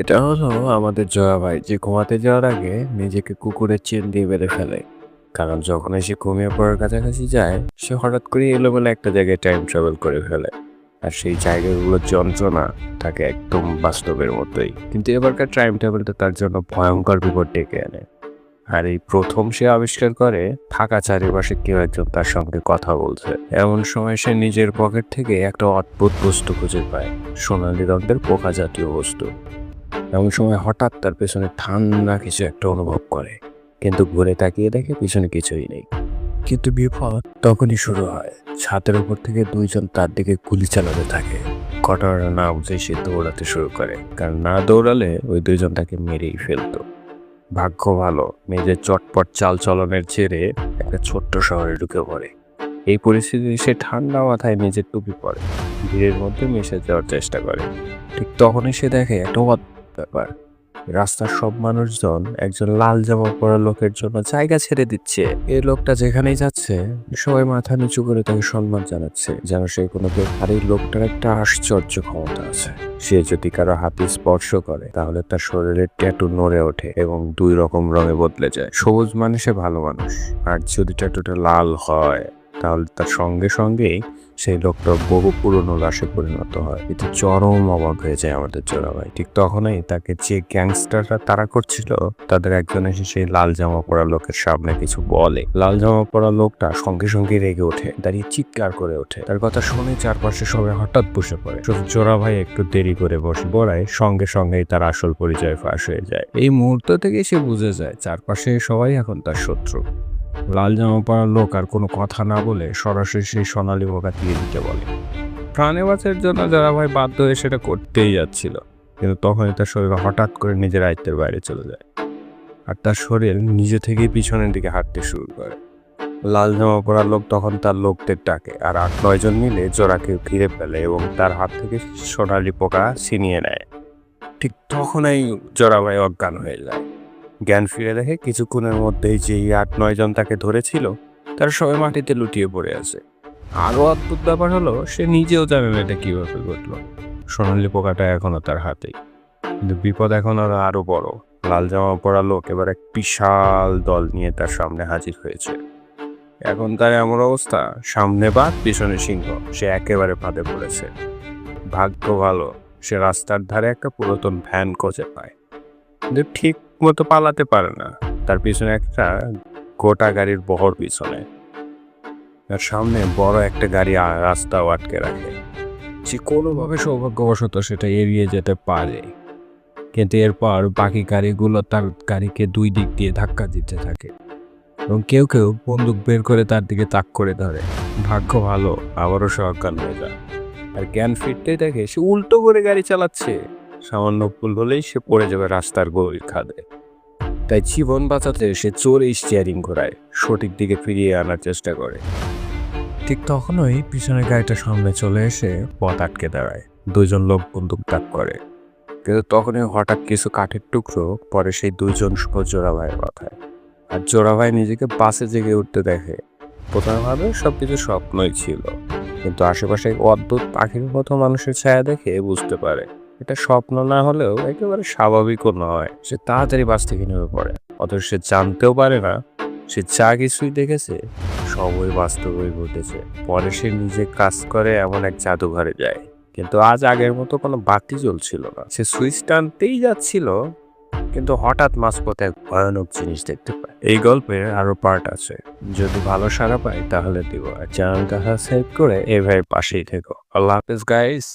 এটা হলো আমাদের জয়া ভাই, যে ঘুমাতে যাওয়ার আগে নিজেকে কুকুরের চেন দিয়ে বেঁধে ফেলে। কারণ যখন সে ঘুমিয়ে পড়ার কাছাকাছি যায়, সে হঠাৎ করে এলোমেলো একটা জায়গায় টাইম ট্রাভেল করে ফেলে। আর সেই জায়গাগুলোর যন্ত্রণা তাকে একদম বাস্তবের মতোই। কিন্তু এবারকার টাইম ট্রাভেলটা তার জন্য ভয়ঙ্কর বিপদ ডেকে আনে। আর এই প্রথম সে আবিষ্কার করে ফাঁকা চারিপাশে কেউ একজন তার সঙ্গে কথা বলছে। এমন সময় সে নিজের পকেট থেকে একটা অদ্ভুত বস্তু খুঁজে পায়। সোনালি রঙের পোকা জাতীয় বস্তু। এমন সময় হঠাৎ তার পেছনে ঠান্ডা কিছু একটা অনুভব করে। কিন্তু ঘুরে তাকিয়ে দেখে পিছনে কিছুই নেই। কিন্তু বিপদ তখনই শুরু হয়। ছাদের উপর থেকে দুইজন তার দিকে গুলি চালাতে থাকে। ঘটনা না বুঝে সে দৌড়াতে শুরু করে। কারণ না দৌড়ালে ওই দুইজন তাকে মেরেই ফেলতো। ভাগ্য ভালো নিজের চটপট চাল চলনের ছেড়ে একটা ছোট্ট শহরে ঢুকে পড়ে। এই পরিস্থিতিতে সে ঠান্ডা মাথায় নিজের টুপি পরে। ভিড়ের মধ্যে মিশে যাওয়ার চেষ্টা করে। ঠিক তখনই সে দেখে একটা ব্যাপার। রাস্তার সব মানুষজন একজন লাল জামা পরা লোকের জন্য জায়গা ছেড়ে দিচ্ছে। এই লোকটা যেখানেই যাচ্ছে, সবাই মাথা নিচু করে তাকে সম্মান জানাচ্ছে, যেন সে কোনো আর এই লোকটার একটা আশ্চর্য ক্ষমতা আছে। সে যদি কারও হাতে স্পর্শ করে, তাহলে তার শরীরের ট্যাটু নড়ে ওঠে এবং দুই রকম রঙে বদলে যায়। সবুজ মানে সে ভালো মানুষ। আর যদি ট্যাটুটা লাল হয়, তাহলে তার সঙ্গে সঙ্গেই সেই লোকটা বহু পুরনো লাশে পরিণত হয়। এতে চরম অবাক হয়ে যায় আমাদের জোড়াভাই। ঠিক তখনই তাকে যে গ্যাংস্টাররা তারা করছিল, তাদের একজন এসে সেই লাল জামা পরা লোকের সামনে কিছু বলে। লাল জামা পরা লোকটা সঙ্গে সঙ্গে রেগে ওঠে, দাঁড়িয়ে চিৎকার করে ওঠে। তার কথা শুনে চারপাশে সবাই হঠাৎ বসে পড়ে। শুধু জোড়া ভাই একটু দেরি করে বসে পড়ায়, সঙ্গে সঙ্গেই তার আসল পরিচয় ফাঁস হয়ে যায়। এই মুহূর্ত থেকে সে বুঝে যায়, চারপাশে সবাই এখন তার শত্রু। লাল জামা পরা লোক আর কোনো কথা না বলে সরাসরি সেই সোনালি বোকা দিয়ে দিতে বলে। প্রাণে বাঁচার জন্য যারা ভাই বাধ্য হয়ে সেটা করতেই যাচ্ছিল, কিন্তু তখনই তার শরীর হঠাৎ করে নিজের আয়ত্তের বাইরে চলে যায় আর তার শরীর নিজে থেকেই পিছনের দিকে হাঁটতে শুরু করে। লাল জামা পরা লোক তখন তার লোকদের ডাকে আর আট নয়জন মিলে জোড়াকে ঘিরে ফেলে এবং তার হাত থেকে সোনালি পোকা ছিনিয়ে নেয়। ঠিক তখনই জোড়া ভাই অজ্ঞান হয়ে যায়। জ্ঞান ফিরে দেখে কিছুক্ষণের মধ্যেই যেই আট, নয় জন তাকে ধরেছিল, তারা সবাই মাটিতে লুটিয়ে পড়ে আছে। আরও অদ্ভুত ব্যাপার হলো, সে নিজেও জানে না এটা কীভাবে ঘটলো। সোনালি পোকাটা এখনও তার হাতেই। কিন্তু বিপদ এখন আরও আরও বড়। লাল জামা পরা লোক এবার এক বিশাল দল নিয়ে তার সামনে হাজির হয়েছে। এখন তার এমন অবস্থা, সামনে বাদ পিছনে সিংহ, সে একেবারে ফাঁদে পড়েছে। ভাগ্য ভালো, সে রাস্তার ধারে একটা পুরাতন ভ্যান খুঁজে পায়। কিন্তু ঠিক মতো পালাতে পারে না। তার পিছনে একটা গোটা গাড়ির বহর পিছনে। তার সামনে বড় একটা গাড়ি রাস্তাও আটকে রাখে। সে কোনোভাবে সৌভাগ্যবশত সেটা এড়িয়ে যেতে পারে। কিন্তু এরপর বাকি গাড়িগুলো তার গাড়িকে দুই দিক দিয়ে ধাক্কা দিতে থাকে। এবং কেউ কেউ বন্দুক বের করে তার দিকে তাক করে ধরে। ভাগ্য ভালো, আবারও সে অজ্ঞান হয়ে যায়। আর জ্ঞান ফিরতেই দেখে সে উল্টো করে গাড়ি চালাচ্ছে। সামান্য ভুল হলেই সে পড়ে যাবে রাস্তার গভীর খাদে। তাই জীবন বাঁচাতে সে চোরে স্টিয়ারিং ঘোরায়, সঠিক দিকে ফিরিয়ে আনার চেষ্টা করে। ঠিক তখনই পিছনের গাড়িটা সামনে চলে এসে পথ আটকে দাঁড়ায়। দুইজন লোক বন্দুক তাক করে। কিন্তু তখনই হঠাৎ কিছু কাঠের টুকরো পরে সেই দুইজন জোড়া ভাইয়ের মাথায়। আর জোড়া ভাই নিজেকে বাসে জেগে উঠতে দেখে প্রথমে ভাবে সবকিছু স্বপ্নই ছিল। কিন্তু আশেপাশে অদ্ভুত পাখির মতো মানুষের ছায়া দেখে বুঝতে পারে এটা স্বপ্ন না হলেও একেবারে স্বাভাবিকও নয় সে তাড়াতাড়ি বাস থেকে নেমে পড়ে। অথচ সে জানতেও পারে না, সে যা কিছুই দেখেছে, সবই বাস্তবে ঘটেছে। পরে সে নিজে কাজ করে এমন এক জাদুঘরে যায়। কিন্তু আজ আগের মতো কোনো বাতি জ্বলছিল না। সে সুইচ টানতেই যাচ্ছিল, কিন্তু হঠাৎ মাঝপথে এক ভয়ানক জিনিস দেখতে পায়। এই গল্পের আরও পার্ট আছে। যদি ভালো সারা পাই, তাহলে দিব। আর চ্যানেলটা সাবস্ক্রাইব করে এভাবে পাশেই থেকো। আল্লাহ হাফেজ গাইস